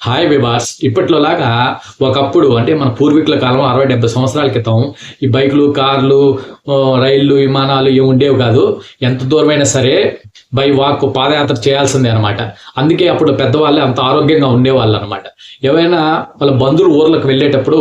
Hi Vibhas ఇప్పట్లో లాగా ఒకప్పుడు అంటే మన పూర్వీకుల కాలం అరవై డెబ్బై సంవత్సరాల క్రితం ఈ బైకులు కార్లు రైళ్ళు విమానాలు ఇవి ఉండేవి కాదు. ఎంత దూరమైనా సరే బై వాక్ పాదయాత్ర చేయాల్సిందే అనమాట అందుకే అప్పుడు పెద్దవాళ్ళే అంత ఆరోగ్యంగా ఉండేవాళ్ళు అనమాట ఏవైనా వాళ్ళ బంధువులు ఊర్లకు వెళ్ళేటప్పుడు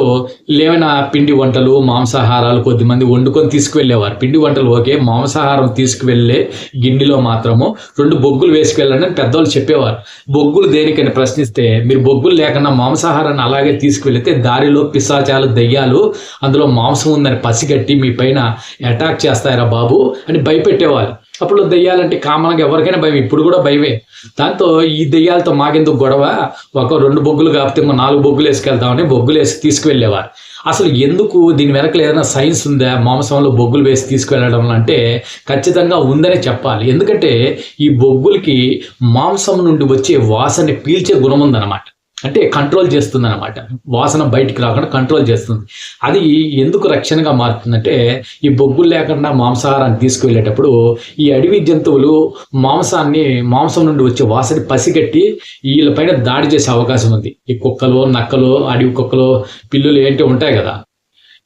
ఏమైనా పిండి వంటలు మాంసాహారాలు కొద్దిమంది వండుకొని తీసుకువెళ్ళేవారు. పిండి వంటలు ఓకే మాంసాహారం తీసుకువెళ్ళే గిన్నెలో మాత్రము రెండు బొగ్గులు వేసుకువెళ్ళండి అని పెద్దవాళ్ళు చెప్పేవారు. బొగ్గులు దేనికని ప్రశ్నిస్తే మీరు బొగ్గులు లేకుండా మాంసాహారాన్ని అలాగే తీసుకువెళితే దారిలో పిశాచాలు దయ్యాలు అందులో మాంసం ఉందని పసిగట్టి మీ పైన అటాక్ చేస్తారా బాబు అని భయపెట్టేవాళ్ళు అప్పుడు దెయ్యాలంటే కామన్గా ఎవరికైనా భయం ఇప్పుడు కూడా భయమే. దాంతో ఈ దెయ్యాలతో మాకెందుకు గొడవ? ఒక రెండు బొగ్గులు కాకపోతే మా నాలుగు బొగ్గులు వేసుకెళ్తామని బొగ్గులు వేసి తీసుకువెళ్ళేవారు. అసలు ఎందుకు దీని వెనకలు ఏదైనా సైన్స్ ఉందా? మాంసంలో బొగ్గులు వేసి తీసుకువెళ్ళడం అంటే ఖచ్చితంగా ఉందనే చెప్పాలి. ఎందుకంటే ఈ బొగ్గులకి మాంసం నుండి వచ్చే వాసనని పీల్చే గుణం ఉందన్నమాట. అంటే కంట్రోల్ చేస్తుంది అనమాట వాసన బయటికి రాకుండా కంట్రోల్ చేస్తుంది. అది ఎందుకు రక్షణగా మారుతుందంటే ఈ బొగ్గులు లేకుండా మాంసాహారాన్ని తీసుకువెళ్ళేటప్పుడు ఈ అడవి జంతువులు మాంసాన్ని మాంసం నుండి వచ్చే వాసన పసిగట్టి వీళ్ళపైన దాడి చేసే అవకాశం ఉంది. ఈ కుక్కలు నక్కలు అడవి కుక్కలు పిల్లులు ఏంటి ఉంటాయి కదా.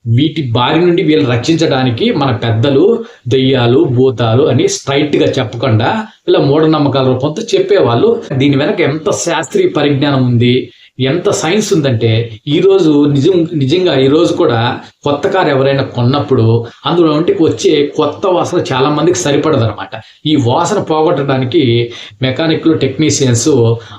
వీటి బారి నుండి వీళ్ళని రక్షించడానికి మన పెద్దలు దెయ్యాలు భూతాలు అని స్ట్రైట్గా చెప్పకుండా ఇలా మూఢనమ్మకాల రూపంతో చెప్పేవాళ్ళు. దీని వెనక ఎంత శాస్త్రీయ పరిజ్ఞానం ఉంది? ఎంత సైన్స్ ఉందంటే ఈరోజు నిజం నిజంగా ఈరోజు కూడా కొత్త కారు ఎవరైనా కొన్నప్పుడు అందులో ఇంటికి వచ్చే కొత్త వాసన చాలా మందికి సరిపడదు అనమాట ఈ వాసన పోగొట్టడానికి మెకానిక్లు టెక్నీషియన్స్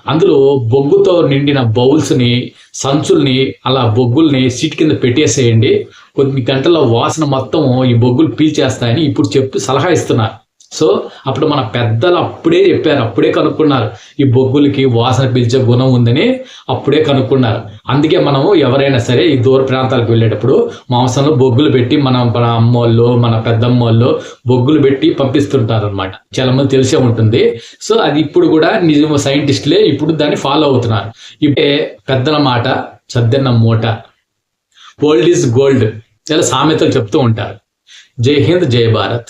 అందులో బొగ్గుతో నిండిన బౌల్స్ని సంచుల్ని అలా బొగ్గుల్ని సీట్ కింద పెట్టేసేయండి. కొన్ని గంటల వాసన మొత్తం ఈ బొగ్గులు పీల్చేస్తాయని ఇప్పుడు చెప్పి సలహా ఇస్తున్నారు. సో అప్పుడు మన పెద్దలు అప్పుడే చెప్పారు అప్పుడే కనుక్కున్నారు. ఈ బొగ్గులకి వాసన పీల్చే గుణం ఉందని అప్పుడే కనుక్కున్నారు. అందుకే మనము ఎవరైనా సరే ఈ దూర ప్రాంతాలకు వెళ్ళేటప్పుడు మాంసంలో బొగ్గులు పెట్టి మన మన అమ్మోళ్ళు మన పెద్దమ్మోళ్ళు బొగ్గులు పెట్టి పంపిస్తుంటారు అనమాట చాలా మంది తెలిసే ఉంటుంది. సో అది ఇప్పుడు కూడా నిజం సైంటిస్టులే ఇప్పుడు దాన్ని ఫాలో అవుతున్నారు. ఇప్పుడే పెద్దల మాట సద్దన్న మూట ఓల్డ్ ఈజ్ గోల్డ్ చాలా సామెతలు చెప్తూ ఉంటారు. జై హింద్ జై భారత్.